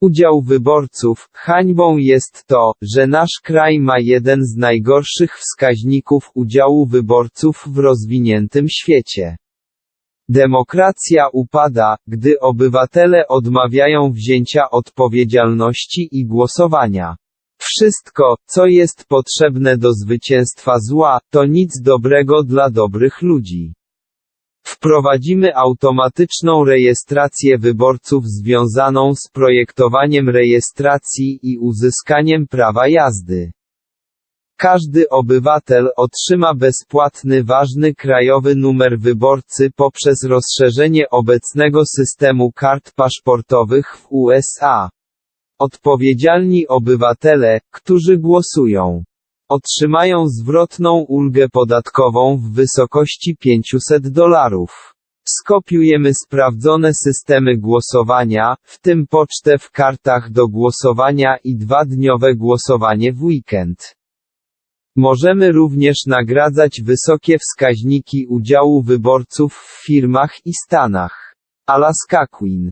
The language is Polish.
Udział wyborców. Hańbą jest to, że nasz kraj ma jeden z najgorszych wskaźników udziału wyborców w rozwiniętym świecie. Demokracja upada, gdy obywatele odmawiają wzięcia odpowiedzialności i głosowania. Wszystko, co jest potrzebne do zwycięstwa zła, to nic dobrego dla dobrych ludzi. Wprowadzimy automatyczną rejestrację wyborców związaną z projektowaniem rejestracji i uzyskaniem prawa jazdy. Każdy obywatel otrzyma bezpłatny ważny krajowy numer wyborcy poprzez rozszerzenie obecnego systemu kart paszportowych w USA. Odpowiedzialni obywatele, którzy głosują, otrzymają zwrotną ulgę podatkową w wysokości 500 dolarów. Skopiujemy sprawdzone systemy głosowania, w tym pocztę w kartach do głosowania i dwa-dniowe głosowanie w weekend. Możemy również nagradzać wysokie wskaźniki udziału wyborców w firmach i stanach. Alaska Queen